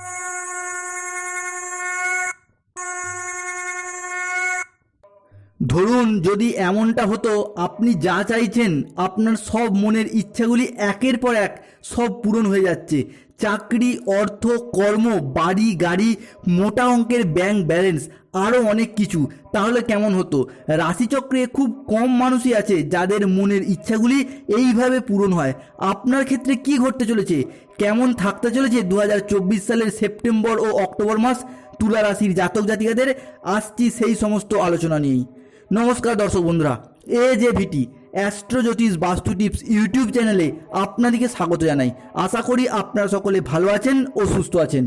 Bye. ধরুন যদি এমনটা হতো, আপনি যা চাইছেন, আপনার সব মনের ইচ্ছাগুলি একের পর এক সব পূরণ হয়ে যাচ্ছে। চাকরি, অর্থ, কর্ম, বাড়ি, গাড়ি, মোটা অঙ্কের ব্যাংক ব্যালেন্স আরও অনেক কিছু। তাহলে কেমন হতো? রাশিচক্রে খুব কম মানুষই আছে যাদের মনের ইচ্ছাগুলি এইভাবে পূরণ হয়। আপনার ক্ষেত্রে কি ঘটতে চলেছে? কেমন থাকতে চলেছে দু হাজার চব্বিশ সালের সেপ্টেম্বর ও অক্টোবর মাস? তুলা রাশির জাতক জাতিকাদের, আসছি সেই সমস্ত আলোচনা নিয়েই। নমস্কার দর্শক বন্ধুরা এ যে ভিটি অ্যাস্ট্রোজ্যোতিষ বাস্তু টিপস ইউটিউব চ্যানেলে আপনাদেরকে স্বাগত জানাই। আশা করি আপনারা সকলে ভালো আছেন ও সুস্থ আছেন।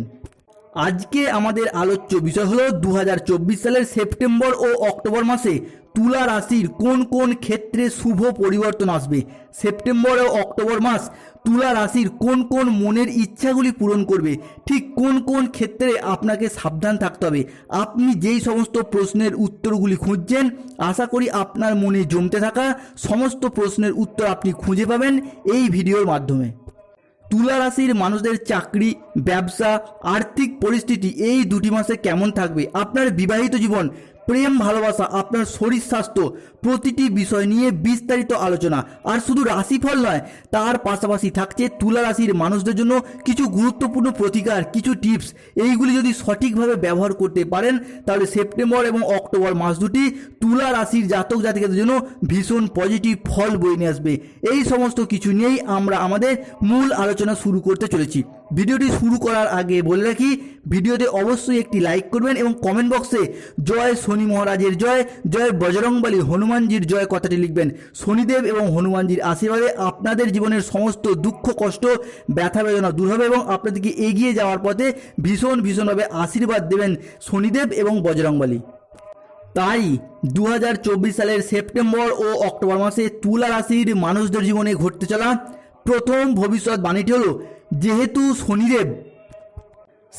আজকে আমাদের আলোচ্য বিষয় হলো দু হাজার চব্বিশ সালের সেপ্টেম্বর ও অক্টোবর মাসে তুলা রাশির কোন কোন ক্ষেত্রে শুভ পরিবর্তন আসবে? সেপ্টেম্বর ও অক্টোবর মাস তুলা রাশির কোন কোন মনের ইচ্ছাগুলি পূরণ করবে? ঠিক কোন কোন ক্ষেত্রে আপনাকে সাবধান থাকতে হবে? আপনি যেই সমস্ত প্রশ্নের উত্তরগুলি খুঁজছেন, আশা করি আপনার মনে জমতে থাকা সমস্ত প্রশ্নের উত্তর আপনি খুঁজে পাবেন এই ভিডিওর মাধ্যমে। তুলা রাশির মানুষদের চাকরি, ব্যবসা, আর্থিক পরিস্থিতি এই দুটি মাসে কেমন থাকবে? আপনার বিবাহিত জীবন প্রেম, ভালোবাসা, আপনার শরীর, স্বাস্থ্য প্রতিটি বিষয় নিয়ে বিস্তারিত আলোচনা। আর শুধু রাশিফল নয়, তার পাশাপাশি থাকছে তুলা রাশির মানুষদের জন্য কিছু গুরুত্বপূর্ণ প্রতিকার, কিছু টিপস। এইগুলি যদি সঠিকভাবে ব্যবহার করতে পারেন, তাহলে সেপ্টেম্বর এবং অক্টোবর মাস দুটি তুলা রাশির জাতক জাতিকাদের জন্য ভীষণ পজিটিভ ফল বয়ে নিয়ে আসবে। এই সমস্ত কিছু নিয়েই আমরা আমাদের মূল আলোচনা শুরু করতে চলেছি। ভিডিওটি শুরু করার আগে বলে রাখি, ভিডিওতে অবশ্যই একটি লাইক করবেন এবং কমেন্ট বক্সে জয় শনি মহারাজের জয় জয় বজরংবলী হনুমানজির জয় কথাটি লিখবেন। শনিদেব এবং হনুমানজির আশীর্বাদে আপনাদের জীবনের সমস্ত দুঃখ, কষ্ট, ব্যথা, বেদনা দূর হবে এবং আপনাদেরকে এগিয়ে যাওয়ার পথে ভীষণ, ভীষণভাবে আশীর্বাদ দেবেন শনিদেব এবং বজরংবলী। তাই দু হাজার চব্বিশ সালের সেপ্টেম্বর ও অক্টোবর মাসে তুলা রাশির মানুষদের জীবনে ঘটতে চলা প্রথম ভবিষ্যৎবাণীটি হলো যেহেতু শনিদেব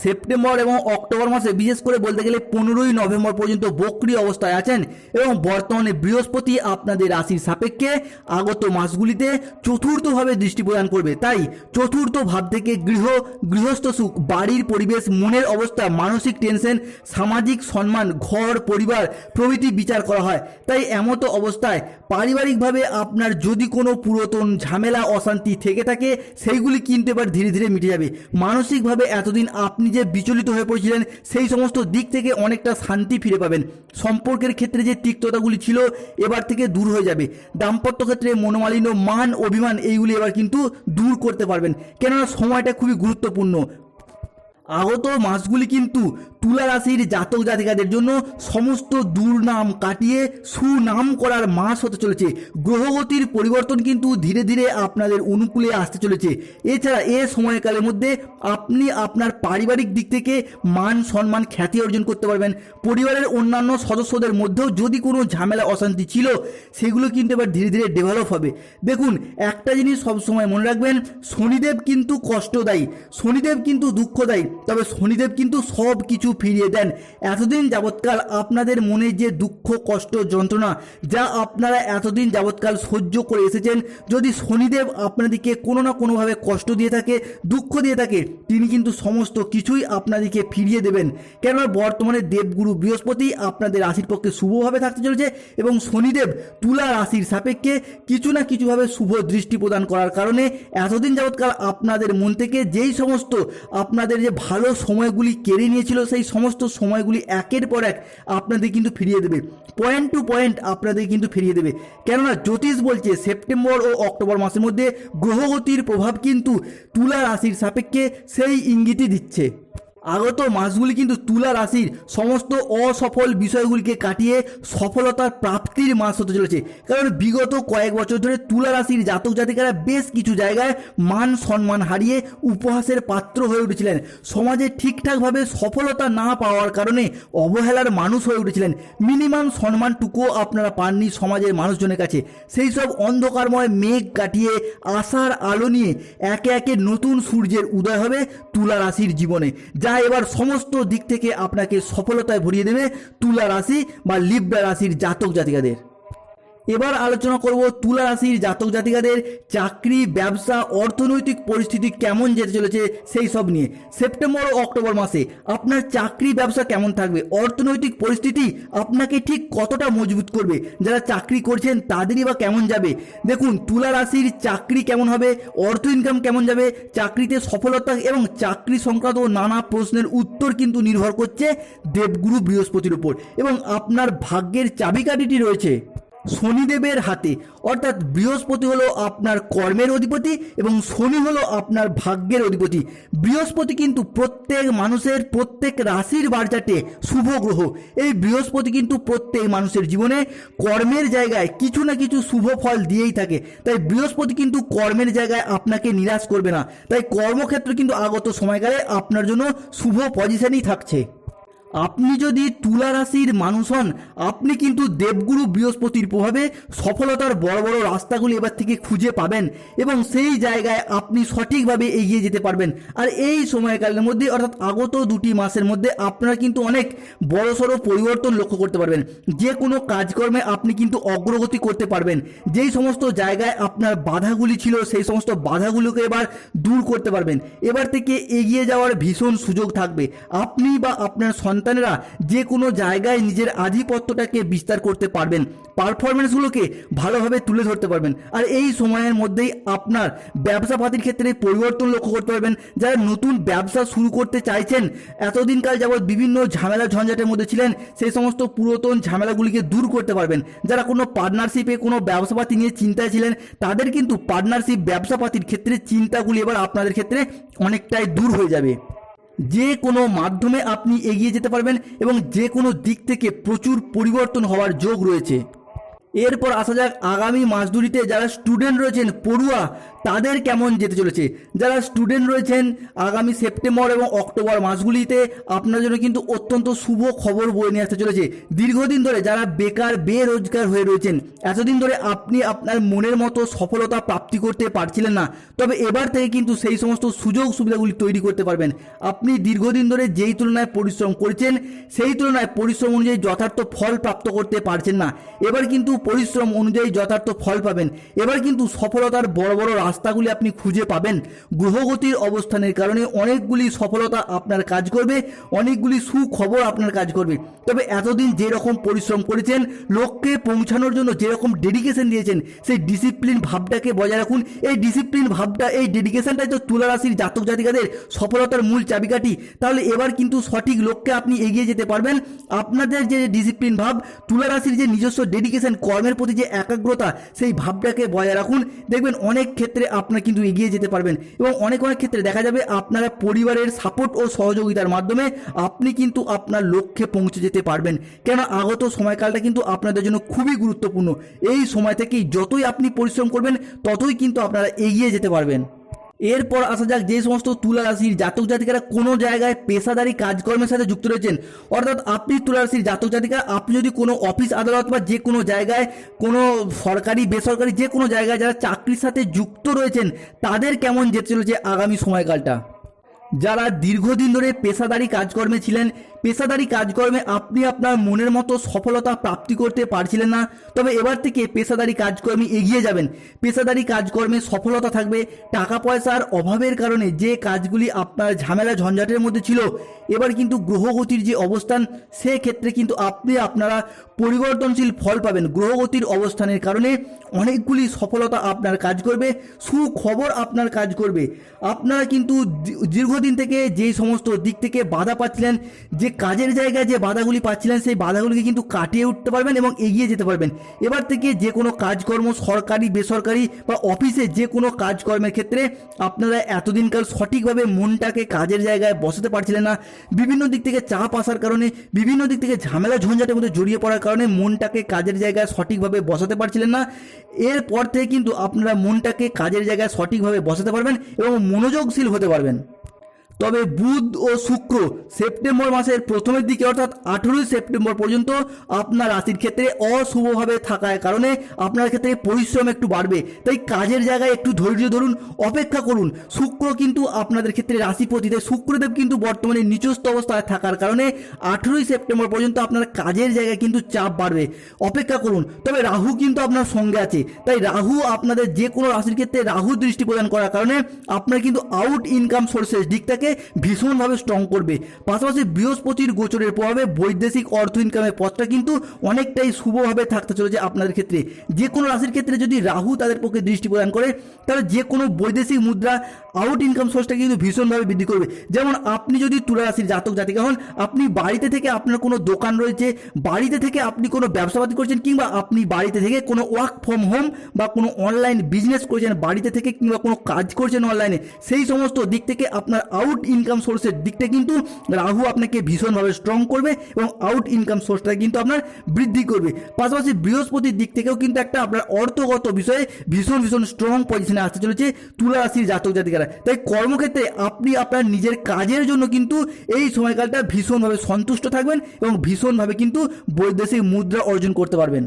সেপ্টেম্বর এবং অক্টোবর মাসে বিশেষ করে বলতে গেলে পনেরোই নভেম্বর পর্যন্ত বক্রি অবস্থায় আছেন এবং বর্তমানে বৃহস্পতি আপনাদের রাশির সাপেক্ষে আগত মাসগুলিতে চতুর্থভাবে দৃষ্টি প্রদান করবে। তাই চতুর্থ ভাব থেকে গৃহ, গৃহস্থ সুখ, বাড়ির পরিবেশ, মনের অবস্থা, মানসিক টেনশন সামাজিক সম্মান, ঘর, পরিবার প্রভৃতি বিচার করা হয়। তাই এমতো অবস্থায় পারিবারিকভাবে আপনার যদি কোনো পুরাতন ঝামেলা, অশান্তি থেকে থাকে, সেইগুলি কিন্তু এবার ধীরে ধীরে মিটে যাবে। মানসিকভাবে এতদিন আপনি যে বিচলিত হয়ে পড়েছিলেন, সেই সমস্ত দিক থেকে অনেকটা শান্তি ফিরে পাবেন। সম্পর্কের ক্ষেত্রে যে তিক্ততাগুলি ছিল, এবার থেকে দূর হয়ে যাবে। দাম্পত্য ক্ষেত্রে মনোমালিন্য, মান, অভিমান, এইগুলি এবার কিন্তু দূর করতে পারবেন। কেননা, সময়টা খুবই গুরুত্বপূর্ণ। আগত মাসগুলি কিন্তু তুলা রাশির জাতক জাতিকাদের জন্য সমস্ত দুর্নাম কাটিয়ে সুনাম করার মাস হতে চলেছে। গ্রহগতির পরিবর্তন কিন্তু ধীরে ধীরে আপনাদের অনুকূলে আসতে চলেছে। এছাড়া এ সময়কালের মধ্যে আপনি আপনার পারিবারিক দিক থেকে মান সম্মান খ্যাতি অর্জন করতে পারবেন। পরিবারের অন্যান্য সদস্যদের মধ্যেও যদি কোনো ঝামেলা, অশান্তি ছিল, সেগুলো কিন্তু এবার ধীরে ধীরে ডেভেলপ হবে। দেখুন, একটা জিনিস সবসময় মনে রাখবেন, শনিদেব কিন্তু কষ্টদায়ী। শনিদেব কিন্তু দুঃখদায়ী। তবে শনিদেব কিন্তু সব কিছু ফিরিয়ে দেন। এতদিন যাবৎকাল আপনাদের মনে যে দুঃখ, কষ্ট, যন্ত্রণা যা আপনারা এতদিন যাবৎকাল সহ্য করে এসেছেন, যদি শনিদেব আপনাদেরকে কোনো না কোনোভাবে কষ্ট দিয়ে থাকে, দুঃখ দিয়ে থাকে, তিনি কিন্তু সমস্ত কিছুই আপনাদেরকে ফিরিয়ে দেবেন। কেননা বর্তমানে দেবগুরু বৃহস্পতি আপনাদের রাশির পক্ষে শুভভাবে থাকতে চলেছে এবং শনিদেব তুলা রাশির সাপেক্ষে কিছু না কিছুভাবে শুভ দৃষ্টি প্রদান করার কারণে এতদিন যাবৎকাল আপনাদের মন থেকে যেই সমস্ত আপনাদের যে ভালো সময়গুলি কেড়ে নিয়েছিল, সেই সমস্ত সময়গুলি একের পর এক আপনাদের কিন্তু ফিরিয়ে দেবে। পয়েন্ট টু পয়েন্ট আপনাদের কিন্তু ফিরিয়ে দেবে। কেননা জ্যোতিষ বলছে সেপ্টেম্বর ও অক্টোবর মাসের মধ্যে গ্রহগতির প্রভাব কিন্তু তুলা রাশির সাপেক্ষে সেই ইঙ্গিতই দিচ্ছে। আগত মাসগুলি কিন্তু তুলা রাশির সমস্ত অসফল বিষয়গুলিকে কাটিয়ে সফলতার প্রাপ্তির মাস হতে চলেছে। কারণ বিগত কয়েক বছর ধরে তুলা রাশির জাতক জাতিকারা বেশ কিছু জায়গায় মান সম্মান হারিয়ে উপহাসের পাত্র হয়ে উঠেছিলেন। সমাজে ঠিকঠাকভাবে সফলতা না পাওয়ার কারণে অবহেলার মানুষ হয়ে উঠেছিলেন। মিনিমাম সম্মানটুকুও আপনারা পাননি সমাজের মানুষজনের কাছে। সেই সব অন্ধকারময় মেঘ কাটিয়ে আশার আলো নিয়ে একে একে নতুন সূর্যের উদয় হবে তুলা রাশির জীবনে। যা এবার সমস্ত দিক থেকে আপনাকে সফলতায় ভরিয়ে দেবে তুলা রাশি বা লিব্রা রাশির জাতক জাতিকাদের। এবার আলোচনা করব তুলা রাশির জাতক জাতিকাদের চাকরি, ব্যবসা, অর্থনৈতিক পরিস্থিতি কেমন যেতে চলেছে সেই সব নিয়ে। সেপ্টেম্বর ও অক্টোবর মাসে আপনার চাকরি, ব্যবসা কেমন থাকবে? অর্থনৈতিক পরিস্থিতি আপনাকে ঠিক কতটা মজবুত করবে? যারা চাকরি করছেন তাদেরই বা কেমন যাবে? দেখুন, তুলা রাশির চাকরি কেমন হবে? অর্থ ইনকাম কেমন যাবে? চাকরিতে সফলতা এবং চাকরি সংক্রান্ত নানা প্রশ্নের উত্তর কিন্তু নির্ভর করছে দেবগুরু বৃহস্পতির উপর। এবং আপনার ভাগ্যের চাবিকাঠিটি রয়েছে। শনিদেবের হাতে। অর্থাৎ বৃহস্পতি হলো আপনার কর্মের অধিপতি এবং শনি হলো আপনার ভাগ্যের অধিপতি। বৃহস্পতি কিন্তু প্রত্যেক মানুষের প্রত্যেক রাশির বার্তাতে শুভ গ্রহ। এই বৃহস্পতি কিন্তু প্রত্যেক মানুষের জীবনে কর্মের জায়গায় কিছু না কিছু শুভ ফল দিয়েই থাকে। তাই বৃহস্পতি কিন্তু কর্মের জায়গায় আপনাকে নিরাশ করবে না। তাই কর্মক্ষেত্র কিন্তু আগত সময়কালে আপনার জন্য শুভ পজিশনই থাকছে। আপনি যদি তুলা রাশির মানুষ হন, আপনি কিন্তু দেবগুরু বৃহস্পতির প্রভাবে সফলতার বড় বড় রাস্তাগুলি এবার থেকে খুঁজে পাবেন এবং সেই জায়গায় আপনি সঠিকভাবে এগিয়ে যেতে পারবেন। আর এই সময়কালের মধ্যে, অর্থাৎ আগত দুটি মাসের মধ্যে আপনারা কিন্তু অনেক বড়সড় পরিবর্তন লক্ষ্য করতে পারবেন। যে কোনো কাজকর্মে আপনি কিন্তু অগ্রগতি করতে পারবেন। যেই সমস্ত জায়গায় আপনার বাধাগুলি ছিল, সেই সমস্ত বাধাগুলোকে এবার দূর করতে পারবেন। এবার থেকে এগিয়ে যাওয়ার ভীষণ সুযোগ থাকবে। আপনি বা আপনার সন্তানেরা যে কোনো জায়গায় নিজের আধিপত্যটাকে বিস্তার করতে পারবেন। পারফরমেন্সগুলোকে ভালোভাবে তুলে ধরতে পারবেন। আর এই সময়ের মধ্যেই আপনার ব্যবসা পাতির ক্ষেত্রে পরিবর্তন লক্ষ্য করতে পারবেন। যারা নতুন ব্যবসা শুরু করতে চাইছেন, এতদিনকাল যাবৎ বিভিন্ন ঝামেলা ঝঞ্ঝাটের মধ্যে ছিলেন, সেই সমস্ত পুরাতন ঝামেলাগুলিকে দূর করতে পারবেন। যারা কোনো পার্টনারশিপে কোনো ব্যবসাপাতি নিয়ে চিন্তায় ছিলেন, তাদের কিন্তু পার্টনারশিপ ব্যবসাপাতির ক্ষেত্রে চিন্তাগুলি এবার আপনাদের ক্ষেত্রে অনেকটাই দূর হয়ে যাবে। যে কোনো মাধ্যমে আপনি এগিয়ে যেতে পারবেন এবং যে কোনো দিক থেকে প্রচুর পরিবর্তন হওয়ার যোগ রয়েছে। এরপর আসা যাক আগামী মাস দুটিতে যারা স্টুডেন্ট রয়েছেন, পড়ুয়া তাদের কেমন যেতে চলেছে? যারা স্টুডেন্ট রয়েছেন, আগামী সেপ্টেম্বর এবং অক্টোবর মাসগুলিতে আপনার জন্য কিন্তু অত্যন্ত শুভ খবর বয়ে নিয়ে আসতে চলেছে। দীর্ঘদিন ধরে যারা বেকার, বেরোজগার হয়ে রয়েছেন, এতদিন ধরে আপনি আপনার মনের মতো সফলতা প্রাপ্তি করতে পারছিলেন না। তবে এবার থেকে কিন্তু সেই সমস্ত সুযোগ সুবিধাগুলি তৈরি করতে পারবেন। আপনি দীর্ঘদিন ধরে যেই তুলনায় পরিশ্রম করেছেন, সেই তুলনায় পরিশ্রম অনুযায়ী যথার্থ ফল প্রাপ্ত করতে পারছেন না। এবার কিন্তু পরিশ্রম অনুযায়ী যথার্থ ফল পাবেন। এবার কিন্তু সফলতার বড় বড় রাস্তাগুলি আপনি খুঁজে পাবেন। গ্রহগতির অবস্থানের কারণে অনেকগুলি সফলতা আপনার কাজ করবে, অনেকগুলি সুখবর আপনার কাজ করবে। তবে এতদিন যেরকম পরিশ্রম করেছেন লক্ষ্যে পৌঁছানোর জন্য যেরকম ডেডিকেশন দিয়েছেন, সেই ডিসিপ্লিন ভাবটাকে বজায় রাখুন। এই ডিসিপ্লিন ভাবটা, এই ডেডিকেশনটাই তো তুলা রাশির জাতক জাতিকাদের সফলতার মূল চাবিকাঠি। তাহলে এবার কিন্তু সঠিক লক্ষ্যে আপনি এগিয়ে যেতে পারবেন। আপনাদের যে ডিসিপ্লিন ভাব তুলা রাশির যে নিজস্ব ডেডিকেশন কর্মের প্রতি যে একাগ্রতা, সেই ভাবটাকে বজায় রাখুন। দেখবেন অনেক ক্ষেত্রে আপনারা কিন্তু এগিয়ে যেতে পারবেন। এবং অনেক অনেক ক্ষেত্রে দেখা যাবে আপনারা পরিবারের সাপোর্ট ও সহযোগিতার মাধ্যমে আপনি কিন্তু আপনার লক্ষ্যে পৌঁছে যেতে পারবেন। কেন আগত সময়কালটা কিন্তু আপনাদের জন্য খুবই গুরুত্বপূর্ণ। এই সময় থেকেই যতই আপনি পরিশ্রম করবেন, ততই কিন্তু আপনারা এগিয়ে যেতে পারবেন। এরপর আসা যাক যে সমস্ত তুলা রাশির জাতক জাতিকারা কোনো জায়গায় পেশাদারি কাজকর্মের সাথে যুক্ত রয়েছেন। অর্থাৎ আপনি তুলা রাশির জাতক জাতিকা, আপনি যদি কোনো অফিস আদালত বা যে কোনো জায়গায়, কোনো সরকারি, বেসরকারি যে কোনো জায়গায় যারা চাকরির সাথে যুক্ত রয়েছেন, তাদের কেমন যেতে চলেছে আগামী সময়কালটা? যারা দীর্ঘদিন ধরে পেশাদারি কাজকর্মে ছিলেন পেশাদারি কাজকর্মে আপনি আপনার মনের মতো সফলতা প্রাপ্তি করতে পারছিলেন না। তবে এবার থেকে পেশাদারি কাজকর্মে এগিয়ে যাবেন। পেশাদারি কাজকর্মে সফলতা থাকবে টাকা পয়সার অভাবের কারণে যে কাজগুলি আপনার ঝামেলা ঝঞ্ঝাটের মধ্যে ছিল, এবার কিন্তু গ্রহগতির যে অবস্থান সে ক্ষেত্রে কিন্তু আপনি আপনারা পরিবর্তনশীল ফল পাবেন। গ্রহগতির অবস্থানের কারণে অনেকগুলি সফলতা আপনার কাজ করবে, সুখবর আপনার কাজ করবে। আপনারা কিন্তু দীর্ঘদিন থেকে যেই সমস্ত দিক থেকে বাধা পাচ্ছিলেন, যে কাজের জায়গায় যে বাধাগুলি পাচ্ছিলেন, সেই বাধাগুলিকে কিন্তু কাটিয়ে উঠতে পারবেন এবং এগিয়ে যেতে পারবেন। এবার থেকে যে কোনো কাজকর্ম সরকারি, বেসরকারি বা অফিসে যে কোনো কাজকর্মের ক্ষেত্রে আপনারা এতদিনকাল সঠিকভাবে মনটাকে কাজের জায়গায় বসাতে পারছিলেন না। বিভিন্ন দিক থেকে চাপ আসার কারণে, বিভিন্ন দিক থেকে ঝামেলা, ঝঞ্ঝাটের মধ্যে জড়িয়ে পড়ার কারণে মনটাকে কাজের জায়গায় সঠিকভাবে বসাতে পারছিলেন না। এরপর থেকে কিন্তু আপনারা মনটাকে কাজের জায়গায় সঠিকভাবে বসাতে পারবেন এবং মনোযোগশীল হতে পারবেন। তবে বুধ ও শুক্র সেপ্টেম্বর মাসের প্রথমের দিকে, অর্থাৎ আঠেরোই সেপ্টেম্বর পর্যন্ত আপনার রাশির ক্ষেত্রে অশুভভাবে থাকার কারণে আপনার ক্ষেত্রে পরিশ্রম একটু বাড়বে। তাই কাজের জায়গায় একটু ধৈর্য ধরুন, অপেক্ষা করুন। শুক্র কিন্তু আপনাদের ক্ষেত্রে রাশিপতিতে শুক্রদেব কিন্তু বর্তমানে নিচস্থ অবস্থায় থাকার কারণে আঠেরোই সেপ্টেম্বর পর্যন্ত আপনার কাজের জায়গায় কিন্তু চাপ বাড়বে। অপেক্ষা করুন, তবে রাহু কিন্তু আপনার সঙ্গে আছে। তাই রাহু আপনাদের যে কোনো রাশির ক্ষেত্রে রাহু দৃষ্টি প্রদান করার কারণে আপনার কিন্তু আউট ইনকাম সোর্সেস দিকটাকে ভীষণভাবে স্ট্রং করবে। পাশাপাশি বৃহস্পতির গোচরের প্রভাবে বৈদেশিক অর্থ ইনকামের পথটা কিন্তু অনেকটাই শুভভাবে থাকতে চলেছে আপনাদের ক্ষেত্রে। যে কোনো রাশির ক্ষেত্রে যদি রাহু তাদের পক্ষে দৃষ্টি প্রদান করে, তাহলে যে কোনো বৈদেশিক মুদ্রা আউট ইনকাম সোর্সটা কিন্তু ভীষণভাবে বৃদ্ধি করবে। যেমন আপনি যদি তুলা রাশির জাতক, জাতিকা হন, আপনি বাড়িতে থেকে আপনার কোনো দোকান রয়েছে, বাড়িতে থেকে আপনি কোনো ব্যবসাপাতি করছেন কিংবা আপনি বাড়িতে থেকে কোনো ওয়ার্ক ফ্রম হোম বা কোনো অনলাইন বিজনেস করছেন, বাড়িতে থেকে কিংবা কোনো কাজ করছেন অনলাইনে সেই সমস্ত দিক থেকে আপনার আউট ইনকাম সোর্সের দিকটা কিন্তু রাহু আপনাকে ভীষণভাবে স্ট্রং করবে এবং আউট ইনকাম সোর্সটা কিন্তু আপনার বৃদ্ধি করবে। পাশাপাশি বৃহস্পতির দিক থেকেও কিন্তু একটা আপনার অর্থগত বিষয়ে ভীষণ ভীষণ স্ট্রং পজিশনে আসতে চলেছে তুলা রাশির জাতক জাতিকারা। তাই কর্মক্ষেত্রে আপনি আপনার নিজের কাজের জন্য কিন্তু এই সময়কালটা ভীষণভাবে সন্তুষ্ট থাকবেন এবং ভীষণভাবে কিন্তু বৈদেশিক মুদ্রা অর্জন করতে পারবেন।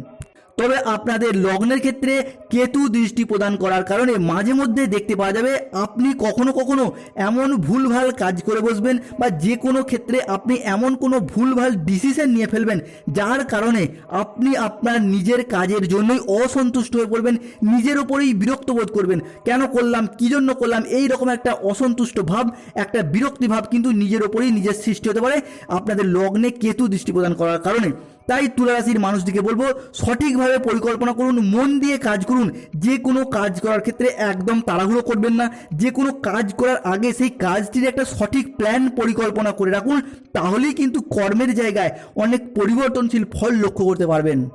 তবে আপনাদের লগ্নের ক্ষেত্রে কেতু দৃষ্টি প্রদান করার কারণে মাঝে মধ্যে দেখতে পাওয়া যাবে আপনি কখনো কখনো এমন ভুলভাল কাজ করে বসবেন বা যে কোনো ক্ষেত্রে আপনি এমন কোনো ভুলভাল ডিসিশন নিয়ে ফেলবেন যার কারণে আপনি আপনার নিজের কাজের জন্যই অসন্তুষ্ট হয়ে পড়বেন, নিজের ওপরেই বিরক্ত বোধ করবেন। কেন করলাম? কী জন্য করলাম? এই রকম একটা অসন্তুষ্ট ভাব, একটা বিরক্তি ভাব কিন্তু নিজের ওপরেই নিজের সৃষ্টি হতে পারে। আপনাদের লগ্নে কেতু দৃষ্টি প্রদান করার কারণে। তাই তুলারাশির মানুষটিকে বলব, সঠিকভাবে পরিকল্পনা করুন, মন দিয়ে কাজ করুন। যে কোনো কাজ করার ক্ষেত্রে একদম তাড়াহুড়ো করবেন না। যে কোনো কাজ করার আগে সেই কাজটির একটা সঠিক প্ল্যান পরিকল্পনা করে রাখুন, তাহলেই কিন্তু কর্মের জায়গায় অনেক পরিবর্তনশীল ফল লক্ষ্য করতে পারবেন।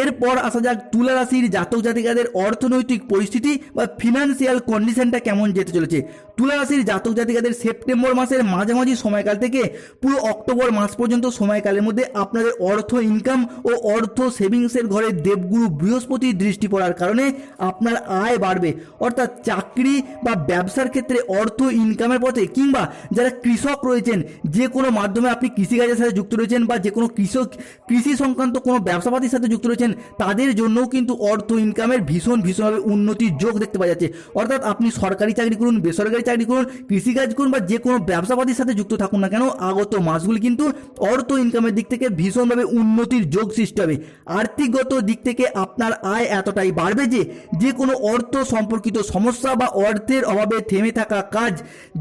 এরপর আসা যাক তুলা রাশির জাতক জাতিকাদের অর্থনৈতিক পরিস্থিতি বা ফিনান্সিয়াল কন্ডিশনটা কেমন যেতে চলেছে। তুলা রাশির জাতক জাতিকাদের সেপ্টেম্বর মাসের মাঝামাঝি সময়কাল থেকে পুরো অক্টোবর মাস পর্যন্ত সময়কালের মধ্যে আপনাদের অর্থ ইনকাম ও অর্থ সেভিংসের ঘরে দেবগুরু বৃহস্পতির দৃষ্টি পড়ার কারণে আপনার আয় বাড়বে। অর্থাৎ চাকরি বা ব্যবসার ক্ষেত্রে অর্থ ইনকামের পথে কিংবা যারা কৃষক রয়েছেন, যে কোনো মাধ্যমে আপনি কৃষিকাজের সাথে যুক্ত রয়েছেন বা যে কোনো কৃষক, কৃষি সংক্রান্ত কোনো ব্যবসাপাতির সাথে যুক্ত রয়েছেন তাদের জন্যও কিন্তু অর্থ ইনকামের ভীষণ, ভীষণভাবে উন্নতির যোগ দেখতে পাওয়া যাচ্ছে। অর্থাৎ আপনি সরকারি চাকরি করুন, বেসরকারি চাকরি করুন, কৃষিকাজ করুন বা যে কোনো ব্যবসাপাতির সাথে যুক্ত থাকুন না কেন, আগত মাসগুলি কিন্তু অর্থ ইনকামের দিক থেকে ভীষণভাবে উন্নতির যোগ সৃষ্টি হবে। আর্থিকগত দিক থেকে আপনার আয় এতটাই বাড়বে যে যে কোনো অর্থ সম্পর্কিত সমস্যা বা অর্থের অভাবে থেমে থাকা কাজ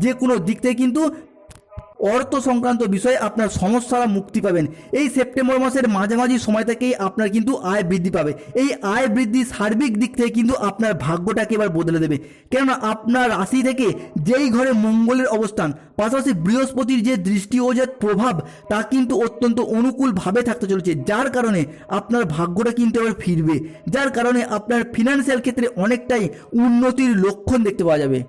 যে কোনো দিক থেকে কিন্তু অর্থ সংক্রান্ত বিষয়ে আপনার সমস্যারা মুক্তি পাবেন। এই সেপ্টেম্বর মাসের মাঝামাঝি সময় থেকেই আপনার কিন্তু আয় বৃদ্ধি পাবে। এই আয় বৃদ্ধি সার্বিক দিক থেকে কিন্তু আপনার ভাগ্যটাকে এবার বদলে দেবে। কেননা আপনার রাশি থেকে যেই ঘরে মঙ্গলের অবস্থান, পাশাপাশি বৃহস্পতির যে দৃষ্টি ও যে প্রভাব, তা কিন্তু অত্যন্ত অনুকূলভাবে থাকতে চলেছে। যার কারণে আপনার ভাগ্যটা কিন্তু এবার ফিরবে। যার কারণে আপনার ফিনান্সিয়াল ক্ষেত্রে অনেকটাই উন্নতির লক্ষণ দেখতে পাওয়া যাবে।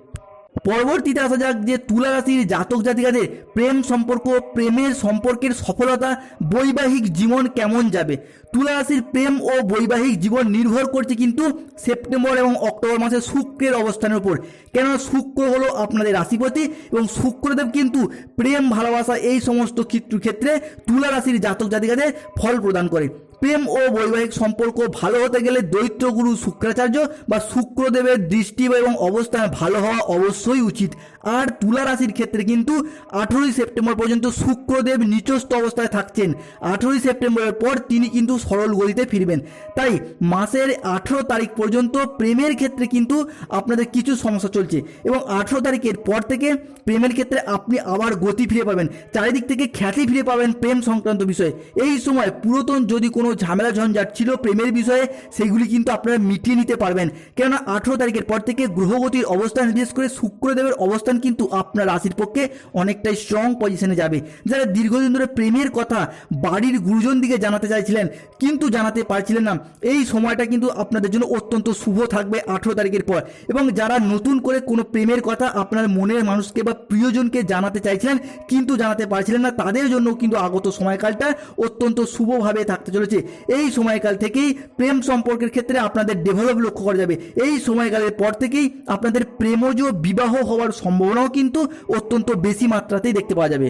পরবর্তীতে আসা যাক যে তুলা রাশির জাতক জাতিকাদের প্রেম সম্পর্ক, প্রেমের সম্পর্কের সফলতা, বৈবাহিক জীবন কেমন যাবে? তুলা রাশির প্রেম ও বৈবাহিক জীবন নির্ভর করছে কিন্তু সেপ্টেম্বর এবং অক্টোবর মাসে শুক্রের অবস্থানের উপর। কেননা শুক্র হলো আপনাদের রাশিপতি? এবং শুক্রদেব কিন্তু প্রেম, ভালোবাসা এই সমস্ত ক্ষেত্র তুলা রাশির জাতক জাতিকাদের ফল প্রদান করে। প্রেম ও বৈবাহিক সম্পর্ক ভালো হতে গেলে দৈত্যগুরু শুক্রাচার্য বা শুক্রদেবের দৃষ্টি এবং অবস্থান ভালো হওয়া অবশ্যই উচিত। আর তুলা রাশির ক্ষেত্রে কিন্তু আঠেরোই সেপ্টেম্বর পর্যন্ত শুক্রদেব নিচস্থ অবস্থায় থাকছেন। আঠেরোই সেপ্টেম্বরের পর তিনি কিন্তু সরল গতিতে ফিরবেন। তাই মাসের আঠেরো তারিখ পর্যন্ত প্রেমের ক্ষেত্রে কিন্তু আপনাদের কিছু সমস্যা চলছে এবং আঠেরো তারিখের পর থেকে প্রেমের ক্ষেত্রে আপনি আবার গতি ফিরে পাবেন। চারিদিক থেকে খ্যাতি ফিরে পাবেন প্রেম সংক্রান্ত বিষয়ে। এই সময় পুরাতন যদি কোনো ঝামেলা ঝঞ্ঝাট ছিল প্রেমের বিষয়ে, সেগুলি কিন্তু আপনারা মিটিয়ে নিতে পারবেন। কেননা আঠেরো তারিখের পর থেকে গ্রহগতির অবস্থান বিশেষ করে শুক্রদেবের অবস্থান কিন্তু আপনার রাশির পক্ষে অনেকটাই স্ট্রং পজিশনে যাবে। যারা দীর্ঘদিন ধরে প্রেমের কথা বাড়ির গুরুজন দিকে জানাতে চাইছিলেন, কিন্তু জানাতে পারছিলেন না। এই সময়টা কিন্তু আপনাদের জন্য অত্যন্ত শুভ থাকবে আঠেরো তারিখের পর। এবং যারা নতুন করে কোনো প্রেমের কথা আপনার মনের মানুষকে বা প্রিয়জনকে জানাতে চাইছিলেন, কিন্তু জানাতে পারছিলেন না, তাদের জন্য কিন্তু আগত সময়কালটা অত্যন্ত শুভভাবে থাকতে চলেছে। এই সময়কাল থেকেই প্রেম সম্পর্কের ক্ষেত্রে আপনাদের ডেভেলপ লক্ষ্য করা যাবে। এই সময়কালের পর থেকেই আপনাদের প্রেমজ বিবাহ হওয়ার সম্ভাবনা সম্ভাবনাও কিন্তু অত্যন্ত বেশি মাত্রাতেই দেখতে পাওয়া যাবে।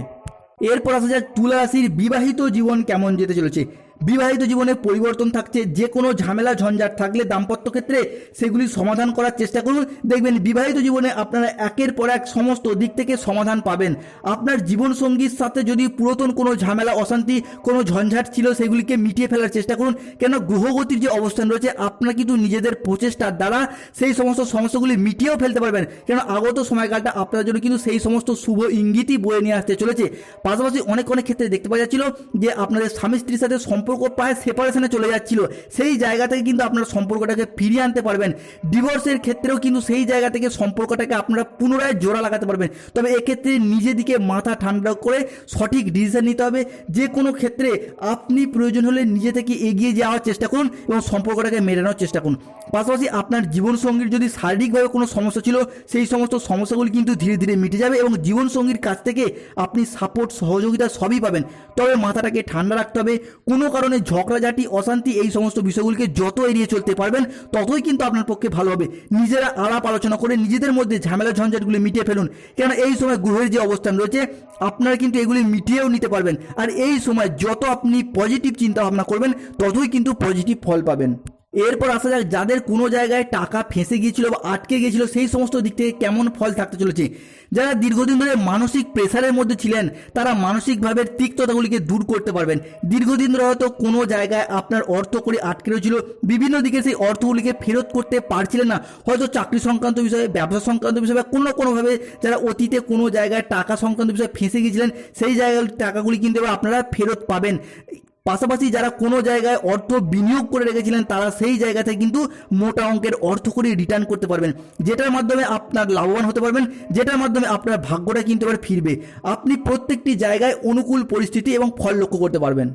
এরপর আসা যায় তুলা রাশির বিবাহিত জীবন কেমন যেতে চলেছে। বিবাহিত জীবনে পরিবর্তন থাকছে, যে কোনো ঝামেলা, ঝঞ্ঝাট থাকলে দাম্পত্য ক্ষেত্রে সেগুলি সমাধান করার চেষ্টা করুন। দেখবেন বিবাহিত জীবনে আপনারা একের পর এক সমস্ত দিক থেকে সমাধান পাবেন। আপনার জীবনসঙ্গীর সাথে যদি পুরাতন কোনো ঝামেলা, অশান্তি, কোনো ঝঞ্ঝাট ছিল, সেগুলিকে মিটিয়ে ফেলার চেষ্টা করুন। কেন গ্রহগতির যে অবস্থান রয়েছে, আপনারা কিন্তু নিজেদের প্রচেষ্টার দ্বারা সেই সমস্ত সমস্যাগুলি মিটিয়েও ফেলতে পারবেন। কেন আগত সময়কালটা আপনার জন্য কিন্তু সেই সমস্ত শুভ ইঙ্গিতই বয়ে নিয়ে আসতে চলেছে। পাশাপাশি অনেক অনেক ক্ষেত্রে দেখতে পাওয়া যাচ্ছিল যে, আপনাদের স্বামী স্ত্রীর সাথে সম্পর্ক প্রায় সেপারেশনে চলে যাচ্ছিল। সেই জায়গা থেকে কিন্তু আপনারা সম্পর্কটাকে ফিরিয়ে আনতে পারবেন। ডিভোর্সের ক্ষেত্রেও কিন্তু সেই জায়গা থেকে সম্পর্কটাকে আপনারা পুনরায় জোড়া লাগাতে পারবেন। তবে এক্ষেত্রে নিজেদিকে মাথা ঠান্ডা করে সঠিক ডিসিশন নিতে হবে। যে কোনো ক্ষেত্রে আপনি প্রয়োজন হলে নিজে থেকে এগিয়ে যাওয়ার চেষ্টা করুন এবং সম্পর্কটাকে মেটানোর চেষ্টা করুন। পাশাপাশি আপনার জীবনসঙ্গীর যদি শারীরিকভাবে কোনো সমস্যা ছিল, সেই সমস্ত সমস্যাগুলি কিন্তু ধীরে ধীরে মিটে যাবে এবং জীবনসঙ্গীর কাছ থেকে আপনি সাপোর্ট সহযোগিতা সবই পাবেন। তবে মাথাটাকে ঠান্ডা রাখতে হবে। কোনো কারণে ঝগড়াঝাটি অশান্তি এই সমস্ত বিষয়গুলিকে যত এড়িয়ে চলতে পারবেন, ততই কিন্তু আপনার পক্ষে ভালো হবে। নিজেরা আলাপ আলোচনা করে নিজেদের মধ্যে ঝামেলা, ঝঞ্ঝাটগুলি মিটিয়ে ফেলুন। কেন এই সময় গ্রহের যে অবস্থান রয়েছে, আপনারা কিন্তু এগুলি মিটিয়েও নিতে পারবেন। আর এই সময় যত আপনি পজিটিভ চিন্তা ভাবনা করবেন, ততই কিন্তু পজিটিভ ফল পাবেন। এরপর আসা যাক যাদের কোনো জায়গায় টাকা ফেঁসে গিয়েছিল বা আটকে গিয়েছিল, সেই সমস্ত দিক থেকে কেমন ফল থাকতে চলেছে। যারা দীর্ঘদিন ধরে মানসিক প্রেসারের মধ্যে ছিলেন, তারা মানসিকভাবে তিক্ততাগুলিকে দূর করতে পারবেন। দীর্ঘদিন ধরে হয়তো কোনো জায়গায় আপনার অর্থ করে আটকে রয়েছিল, বিভিন্ন দিকে সেই অর্থগুলিকে ফেরত করতে পারছিলেন না। হয়তো চাকরি সংক্রান্ত বিষয়ে, ব্যবসা সংক্রান্ত বিষয়ে বা কোনো কোনোভাবে যারা অতীতে কোনো জায়গায় টাকা সংক্রান্ত বিষয়ে ফেঁসে গিয়েছিলেন, সেই জায়গায় টাকাগুলি কিন্তু আপনারা ফেরত পাবেন। পাশাপাশি যারা কোনো জায়গায় অর্থ বিনিয়োগ করে রেখেছিলেন, তারা সেই জায়গাতে কিন্তু মোটা অঙ্কের অর্থ করে রিটার্ন করতে পারবেন। যেটার মাধ্যমে আপনার লাভবান হতে পারবেন, যেটার মাধ্যমে আপনার ভাগ্যটা কিন্তু এবার ফিরবে। আপনি প্রত্যেকটি জায়গায় অনুকূল পরিস্থিতি এবং ফল লক্ষ্য করতে পারবেন।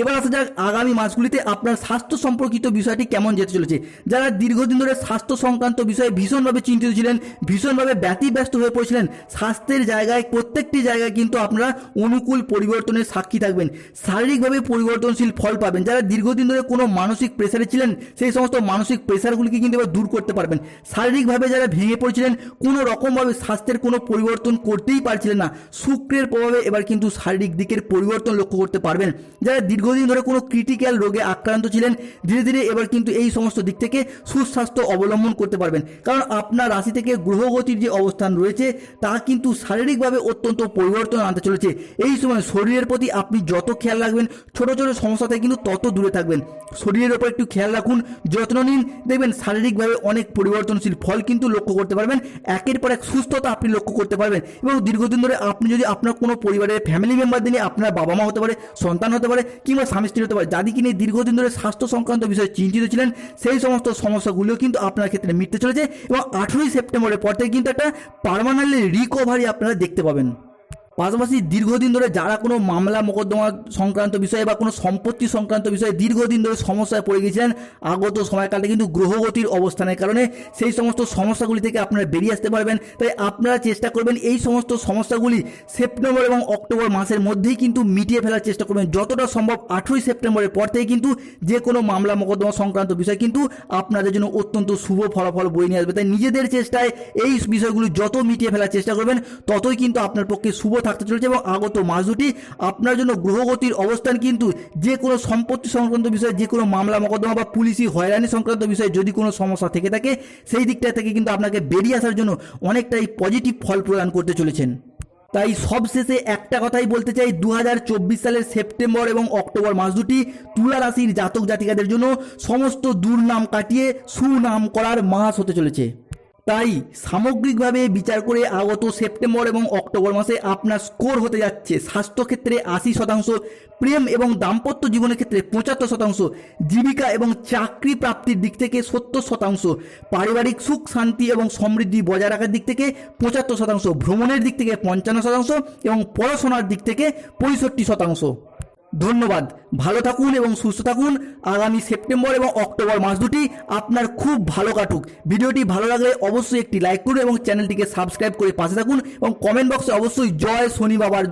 এবার আসা যাক আগামী মাসগুলিতে আপনার স্বাস্থ্য সম্পর্কিত বিষয়টি কেমন যেতে চলেছে। যারা দীর্ঘদিন ধরে স্বাস্থ্য সংক্রান্ত বিষয়ে ভীষণভাবে চিন্তিত ছিলেন, ভীষণভাবে ব্যতিব্যস্ত হয়ে পড়েছিলেন, স্বাস্থ্যের জায়গায় প্রত্যেকটি জায়গায় কিন্তু আপনারা অনুকূল পরিবর্তনের সাক্ষী থাকবেন, শারীরিকভাবে পরিবর্তনশীল ফল পাবেন। যারা দীর্ঘদিন ধরে কোনো মানসিক প্রেসারে ছিলেন, সেই সমস্ত মানসিক প্রেসারগুলিকে কিন্তু এবার দূর করতে পারবেন। শারীরিকভাবে যারা ভেঙে পড়েছিলেন, কোনো রকমভাবে স্বাস্থ্যের কোনো পরিবর্তন করতেই পারছিলেন না। শুক্রের প্রভাবে এবার কিন্তু শারীরিক দিকের পরিবর্তন লক্ষ্য করতে পারবেন। যারা দীর্ঘদিন ধরে কোনো ক্রিটিক্যাল রোগে আক্রান্ত ছিলেন, ধীরে ধীরে এবার কিন্তু এই সমস্ত দিক থেকে সুস্বাস্থ্য অবলম্বন করতে পারবেন। কারণ আপনার রাশি থেকে গ্রহগতির যে অবস্থান রয়েছে, তা কিন্তু শারীরিকভাবে অত্যন্ত পরিবর্তন আনতে চলেছে। এই সময় শরীরের প্রতি আপনি যত খেয়াল রাখবেন, ছোট ছোট সমস্যা থেকে কিন্তু তত দূরে থাকবেন। শরীরের ওপর একটু খেয়াল রাখুন, যত্ন নিন, দেখবেন শারীরিকভাবে অনেক পরিবর্তনশীল ফল কিন্তু লক্ষ্য করতে পারবেন। একের পর এক সুস্থতা আপনি লক্ষ্য করতে পারবেন। এবং দীর্ঘদিন ধরে আপনি যদি আপনার কোনো পরিবারের ফ্যামিলি মেম্বার নিয়ে আপনার বাবা মা হতে পারে, সন্তান হতে পারে, কিংবা স্বামী স্ত্রী হতে পারে। যাদের কিনে দীর্ঘদিন ধরে স্বাস্থ্য সংক্রান্ত বিষয়ে চিন্তিত ছিলেন, সেই সমস্ত সমস্যাগুলিও কিন্তু আপনার ক্ষেত্রে মিটতে চলেছে এবং আঠেরোই সেপ্টেম্বরের পর থেকে কিন্তু একটা পারমানেন্টলি রিকভারি আপনারা দেখতে পাবেন। পাশাপাশি দীর্ঘদিন ধরে যারা কোনো মামলা, মোকদ্দমা সংক্রান্ত বিষয়ে বা কোনো সম্পত্তি সংক্রান্ত বিষয়ে দীর্ঘদিন ধরে সমস্যায় পড়ে গেছিলেন আগত সময়কালে কিন্তু গ্রহগতির অবস্থানের কারণে সেই সমস্ত সমস্যাগুলি থেকে আপনারা বেরিয়ে আসতে পারবেন। তাই আপনারা চেষ্টা করবেন এই সমস্ত সমস্যাগুলি সেপ্টেম্বর এবং অক্টোবর মাসের মধ্যেই কিন্তু মিটিয়ে ফেলার চেষ্টা করবেন। যতটা সম্ভব আঠেরোই সেপ্টেম্বরের পর থেকে কিন্তু যে কোনো মামলা, মোকদ্দমা সংক্রান্ত বিষয় কিন্তু আপনাদের জন্য অত্যন্ত শুভ ফলাফল বয়ে নিয়ে আসবে। তাই নিজেদের চেষ্টায় এই বিষয়গুলি যত মিটিয়ে ফেলার চেষ্টা করবেন, ততই কিন্তু আপনার পক্ষে শুভ থাকতে চলেছে এবং আগত মাস দুটি আপনার জন্য গ্রহগতির অবস্থান কিন্তু যে কোনো সম্পত্তি সংক্রান্ত বিষয়ে, যে কোনো মামলা, মোকদ্দমা বা পুলিশি হয়রানি সংক্রান্ত বিষয়ে যদি কোনো সমস্যা থেকে থাকে, সেই দিকটা থেকে কিন্তু আপনাকে বেরিয়ে আসার জন্য অনেকটাই পজিটিভ ফল প্রদান করতে চলেছেন। তাই সবশেষে একটা কথাই বলতে চাই দু হাজার চব্বিশ সালের সেপ্টেম্বর এবং অক্টোবর মাস দুটি তুলা রাশির জাতক জাতিকাদের জন্য সমস্ত দুর্নাম কাটিয়ে সুনাম করার মাস হতে চলেছে। তাই সামগ্রিকভাবে বিচার করে আগত সেপ্টেম্বর এবং অক্টোবর মাসে আপনার স্কোর হতে যাচ্ছে। স্বাস্থ্যক্ষেত্রে আশি শতাংশ, প্রেম এবং দাম্পত্য জীবনের ক্ষেত্রে পঁচাত্তর শতাংশ, জীবিকা এবং চাকরি প্রাপ্তির দিক থেকে সত্তর শতাংশ, পারিবারিক সুখ, শান্তি এবং সমৃদ্ধি বজায় রাখার দিক থেকে পঁচাত্তর শতাংশ, ভ্রমণের দিক থেকে পঞ্চান্ন শতাংশ এবং পড়াশোনার দিক থেকে পঁয়ষট্টি শতাংশ। ধন্যবাদ। ভালো থাকুন এবং সুস্থ থাকুন। আগামী সেপ্টেম্বর এবং অক্টোবর মাস দুটি আপনার খুব ভালো কাটুক। ভিডিওটি ভালো লাগলে অবশ্যই একটি লাইক করুন এবং চ্যানেলটিকে সাবস্ক্রাইব করে পাশে থাকুন এবং কমেন্ট বক্সে অবশ্যই জয় শনি বাবার